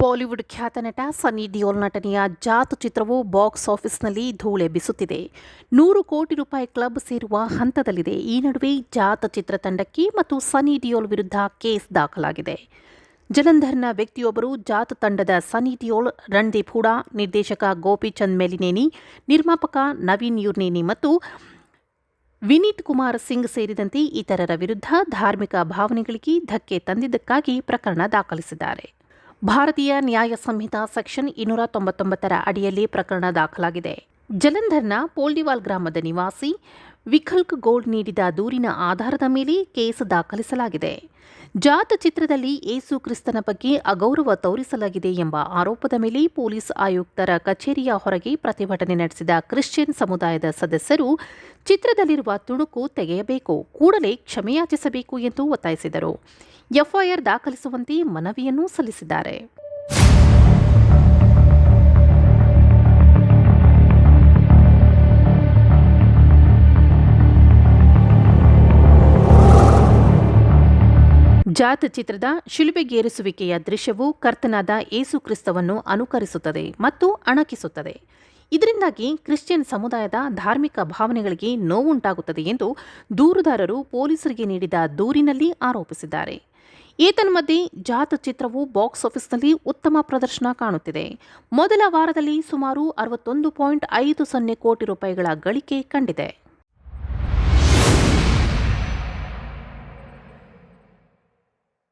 Bollywood ಖ್ಯಾತ ನಟ ಸನ್ನಿ ಡಿಯೋಲ್ ನಟನೆಯ ಜಾತು ಚಿತ್ರವು ಬಾಕ್ಸ್ ಆಫೀಸ್ನಲ್ಲಿ ಧೂಳೆ ಬಿಸುತ್ತಿದೆ. ನೂರು ಕೋಟಿ ರೂಪಾಯಿ ಕ್ಲಬ್ ಸೇರುವ ಹಂತದಲ್ಲಿದೆ. ಈ ನಡುವೆ ಜಾತ ಚಿತ್ರ ತಂಡಕ್ಕೆ ಮತ್ತು ಸನ್ನಿ ಡಿಯೋಲ್ ವಿರುದ್ಧ ಕೇಸ್ ದಾಖಲಾಗಿದೆ. ಜಲಂಧರ್ನ ವ್ಯಕ್ತಿಯೊಬ್ಬರು ಜಾತ ತಂಡದ ಸನ್ನಿ ಡಿಯೋಲ್ ರಣದೀಪ್ ಹೂಡಾ, ನಿರ್ದೇಶಕ ಗೋಪಿಚಂದ್ ಮೆಲಿನೇನಿ, ನಿರ್ಮಾಪಕ ನವೀನ್ ಯುರ್ನೇನಿ ಮತ್ತು ವಿನೀತ್ ಕುಮಾರ್ ಸಿಂಗ್ ಸೇರಿದಂತೆ ಇತರರ ವಿರುದ್ಧ ಧಾರ್ಮಿಕ ಭಾವನೆಗಳಿಗೆ ಧಕ್ಕೆ ತಂದಿದ್ದಕ್ಕಾಗಿ ಪ್ರಕರಣ ದಾಖಲಿಸಿದ್ದಾರೆ. ಭಾರತೀಯ ನ್ಯಾಯ ಸಂಹಿತಾ ಸೆಕ್ಷನ್ ಇನ್ನೂರ ತೊಂಬತ್ತೊಂಬತ್ತರ ಅಡಿಯಲ್ಲಿ ಪ್ರಕರಣ ದಾಖಲಾಗಿದೆ. ಜಲಂಧರ್ನ ಪೋಲ್ಡಿವಾಲ್ ಗ್ರಾಮದ ನಿವಾಸಿ ವಿಖಲ್ಕ್ ಗೋಲ್ಡ್ ನೀಡಿದ ದೂರಿನ ಆಧಾರದ ಮೇಲೆ ಕೇಸ್ ದಾಖಲಿಸಲಾಗಿದೆ. ಜಾತ ಚಿತ್ರದಲ್ಲಿ ಏಸು ಕ್ರಿಸ್ತನ ಬಗ್ಗೆ ಅಗೌರವ ತೋರಿಸಲಾಗಿದೆ ಎಂಬ ಆರೋಪದ ಮೇಲೆ ಪೊಲೀಸ್ ಆಯುಕ್ತರ ಕಚೇರಿಯ ಹೊರಗೆ ಪ್ರತಿಭಟನೆ ನಡೆಸಿದ ಕ್ರಿಶ್ಚಿಯನ್ ಸಮುದಾಯದ ಸದಸ್ಯರು ಚಿತ್ರದಲ್ಲಿರುವ ತುಣುಕು ತೆಗೆಯಬೇಕು, ಕೂಡಲೇ ಕ್ಷಮೆಯಾಚಿಸಬೇಕು ಎಂದು ಒತ್ತಾಯಿಸಿದರು. ಎಫ್ಐಆರ್ ದಾಖಲಿಸುವಂತೆ ಮನವಿಯನ್ನು ಸಲ್ಲಿಸಿದ್ದಾರೆ. ಜಾತ ಚಿತ್ರದ ಶಿಲುಬೆಗೇರಿಸುವಿಕೆಯ ದೃಶ್ಯವು ಕರ್ತನಾದ ಏಸು ಕ್ರಿಸ್ತವನ್ನು ಅನುಕರಿಸುತ್ತದೆ ಮತ್ತು ಅಣಕಿಸುತ್ತದೆ. ಇದರಿಂದಾಗಿ ಕ್ರಿಶ್ಚಿಯನ್ ಸಮುದಾಯದ ಧಾರ್ಮಿಕ ಭಾವನೆಗಳಿಗೆ ನೋವುಂಟಾಗುತ್ತದೆ ಎಂದು ದೂರುದಾರರು ಪೊಲೀಸರಿಗೆ ನೀಡಿದ ದೂರಿನಲ್ಲಿ ಆರೋಪಿಸಿದ್ದಾರೆ. ಏತನ್ಮಧ್ಯೆ ಜಾತ ಚಿತ್ರವು ಬಾಕ್ಸ್ ಆಫೀಸ್ನಲ್ಲಿ ಉತ್ತಮ ಪ್ರದರ್ಶನ ಕಾಣುತ್ತಿದೆ. ಮೊದಲ ವಾರದಲ್ಲಿ ಸುಮಾರು ಅರವತ್ತೊಂದು ಪಾಯಿಂಟ್ ಐದು ಸೊನ್ನೆ ಕೋಟಿ ರೂಪಾಯಿಗಳ ಗಳಿಕೆ ಕಂಡಿದೆ.